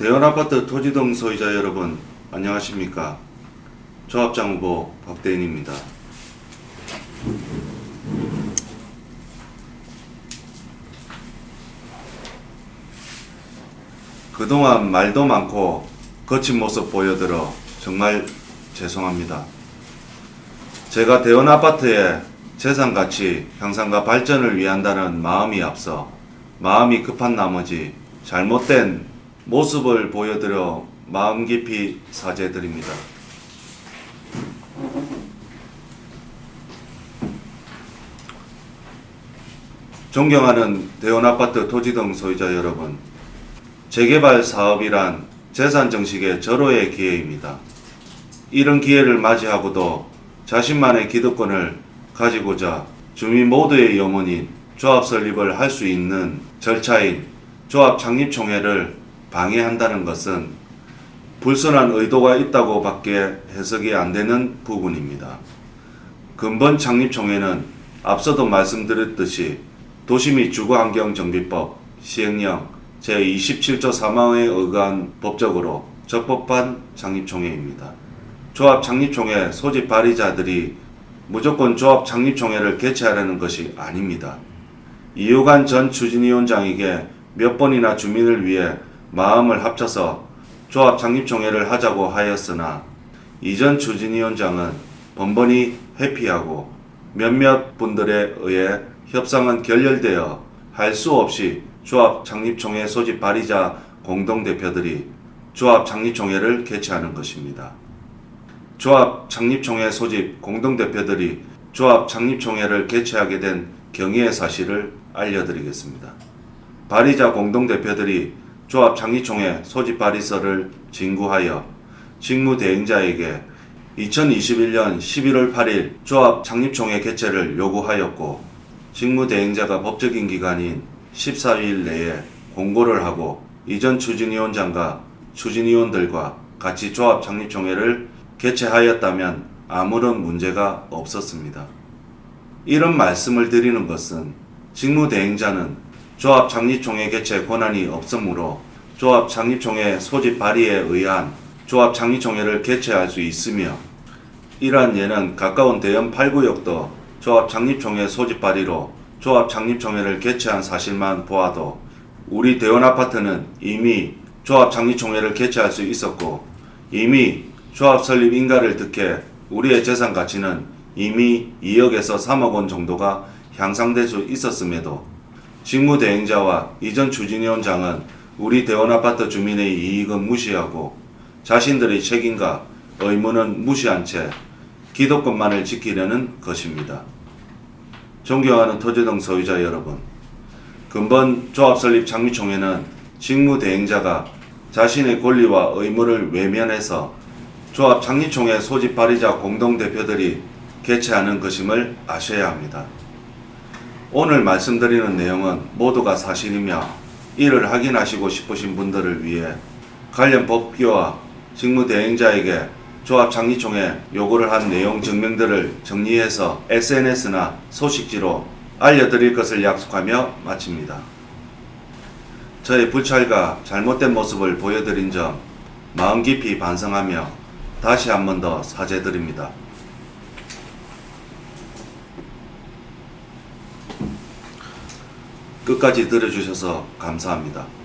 대원아파트 토지 등 소유자 여러분 안녕하십니까 조합장 후보 박대인입니다. 그동안 말도 많고 거친 모습 보여드려 정말 죄송합니다. 제가 대원 아파트의 재산 가치 향상과 발전을 위한다는 마음이 앞서 마음이 급한 나머지 잘못된 모습을 보여드려 마음 깊이 사죄드립니다. 존경하는 대원 아파트 토지 등 소유자 여러분, 재개발 사업이란 재산 정식의 절호의 기회입니다. 이런 기회를 맞이하고도 자신만의 기득권을 가지고자 주민 모두의 염원인 조합 설립을 할 수 있는 절차인 조합 창립총회를 방해한다는 것은 불순한 의도가 있다고 밖에 해석이 안 되는 부분입니다. 근본 창립총회는 앞서도 말씀드렸듯이 도시및 주거환경정비법 시행령 제27조 3항에 의거한 법적으로 적법한 창립총회입니다. 조합 창립총회 소집 발의자들이 무조건 조합 창립총회를 개최하려는 것이 아닙니다. 이호관 전 추진위원장에게 몇 번이나 주민을 위해 마음을 합쳐서 조합 창립총회를 하자고 하였으나 이전 추진위원장은 번번이 회피하고 몇몇 분들에 의해 협상은 결렬되어 할 수 없이 조합 창립총회 소집 발의자 공동대표들이 조합 창립총회를 개최하는 것입니다. 조합 창립총회 소집 공동대표들이 조합 창립총회를 개최하게 된 경위의 사실을 알려드리겠습니다. 발의자 공동대표들이 조합 창립총회 소집 발의서를 진구하여 직무 대행자에게 2021년 11월 8일 조합 창립총회 개최를 요구하였고 직무 대행자가 법적인 기간인 14일 내에 공고를 하고 이전 추진위원장과 추진위원들과 같이 조합 창립총회를 개최하였다면 아무런 문제가 없었습니다. 이런 말씀을 드리는 것은 직무대행자는 조합 창립총회 개최 권한이 없으므로 조합 창립총회 소집 발의에 의한 조합 창립총회를 개최할 수 있으며 이러한 예는 가까운 대연 8구역도 조합 창립총회 소집 발의로 조합 창립총회를 개최한 사실만 보아도 우리 대원 아파트는 이미 조합 창립총회를 개최할 수 있었고 이미 조합 설립 인가를 득해 우리의 재산 가치는 이미 2억에서 3억 원 정도가 향상될 수 있었음에도 직무대행자와 이전 추진위원장은 우리 대원 아파트 주민의 이익은 무시하고 자신들의 책임과 의무는 무시한 채 기득권만을 지키려는 것입니다. 존경하는 토지등 소유자 여러분, 근본 조합 설립 장미총회는 직무대행자가 자신의 권리와 의무를 외면해서 조합 창립총회 소집 발의자 공동대표들이 개최하는 것임을 아셔야 합니다. 오늘 말씀드리는 내용은 모두가 사실이며 이를 확인하시고 싶으신 분들을 위해 관련 법규와 직무대행자에게 조합 창립총회 요구를 한 내용 증명들을 정리해서 SNS나 소식지로 알려드릴 것을 약속하며 마칩니다. 저의 불찰과 잘못된 모습을 보여드린 점 마음 깊이 반성하며 다시 한 번 더 사죄드립니다. 끝까지 들어주셔서 감사합니다.